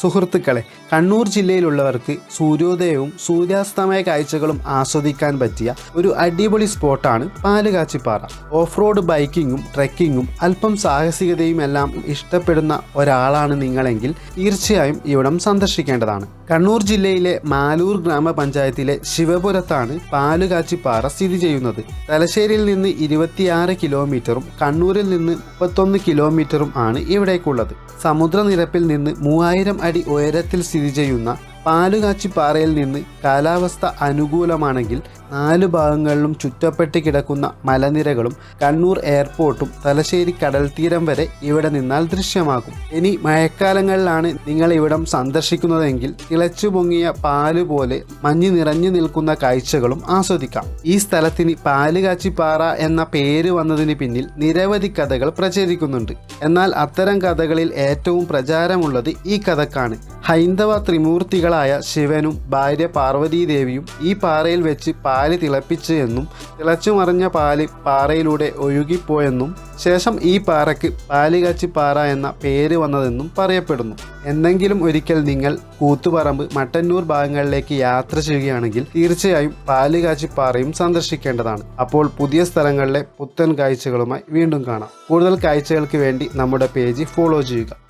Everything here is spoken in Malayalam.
സുഹൃത്തുക്കളെ കണ്ണൂർ ജില്ലയിലുള്ളവർക്ക് സൂര്യോദയവും സൂര്യാസ്തമയ കാഴ്ചകളും ആസ്വദിക്കാൻ പറ്റിയ ഒരു അടിപൊളി സ്പോട്ടാണ് പാലുകാച്ചിപ്പാറ. ഓഫ് റോഡ് ബൈക്കിങ്ങും ട്രെക്കിങ്ങും അല്പം സാഹസികതയും എല്ലാം ഇഷ്ടപ്പെടുന്ന ഒരാളാണ് നിങ്ങളെങ്കിൽ തീർച്ചയായും ഇവിടം സന്ദർശിക്കേണ്ടതാണ്. കണ്ണൂർ ജില്ലയിലെ മാലൂർ ഗ്രാമപഞ്ചായത്തിലെ ശിവപുരത്താണ് പാലുകാച്ചിപ്പാറ സ്ഥിതി ചെയ്യുന്നത്. തലശ്ശേരിയിൽ നിന്ന് ഇരുപത്തിയാറ് കിലോമീറ്ററും കണ്ണൂരിൽ നിന്ന് മുപ്പത്തൊന്ന് കിലോമീറ്ററും ആണ് ഇവിടേക്കുള്ളത്. സമുദ്രനിരപ്പിൽ നിന്ന് മൂവായിരം അടി ഉയരത്തിൽ സ്ഥിതി ചെയ്യുന്ന പാലുകാച്ചിപ്പാറയിൽ നിന്ന് കാലാവസ്ഥ അനുകൂലമാണെങ്കിൽ നാല് ഭാഗങ്ങളിലും ചുറ്റപ്പെട്ട് കിടക്കുന്ന മലനിരകളും കണ്ണൂർ എയർപോർട്ടും തലശ്ശേരി കടൽത്തീരം വരെ ഇവിടെ നിന്നാൽ ദൃശ്യമാകും. ഇനി മഴക്കാലങ്ങളിലാണ് നിങ്ങൾ ഇവിടം സന്ദർശിക്കുന്നതെങ്കിൽ തിളച്ചു പൊങ്ങിയ പാൽ പോലെ മഞ്ഞ് നിറഞ്ഞു നിൽക്കുന്ന കാഴ്ചകളും ആസ്വദിക്കാം. ഈ സ്ഥലത്തിന് പാലുകാച്ചിപ്പാറ എന്ന പേര് വന്നതിന് പിന്നിൽ നിരവധി കഥകൾ പ്രചരിക്കുന്നുണ്ട്. എന്നാൽ അത്തരം കഥകളിൽ ഏറ്റവും പ്രചാരമുള്ളത് ഈ കഥക്കാണ്. ഹൈന്ദവ ത്രിമൂർത്തികളായ ശിവനും ഭാര്യ പാർവതീദേവിയും ഈ പാറയിൽ വെച്ച് പാൽ തിളപ്പിച്ച് എന്നും തിളച്ചു മറിഞ്ഞ പാൽ പാറയിലൂടെ ഒഴുകിപ്പോയെന്നും ശേഷം ഈ പാറയ്ക്ക് പാലുകാച്ചി പാറ എന്ന പേര് വന്നതെന്നും പറയപ്പെടുന്നു. എന്നെങ്കിലും ഒരിക്കൽ നിങ്ങൾ കൂത്തുപറമ്പ് മട്ടന്നൂർ ഭാഗങ്ങളിലേക്ക് യാത്ര ചെയ്യുകയാണെങ്കിൽ തീർച്ചയായും പാലുകാച്ചി പാറയും സന്ദർശിക്കേണ്ടതാണ്. അപ്പോൾ പുതിയ സ്ഥലങ്ങളിലെ പുത്തൻ കാഴ്ചകളുമായി വീണ്ടും കാണാം. കൂടുതൽ കാഴ്ചകൾക്ക് വേണ്ടി നമ്മുടെ പേജ് ഫോളോ ചെയ്യുക.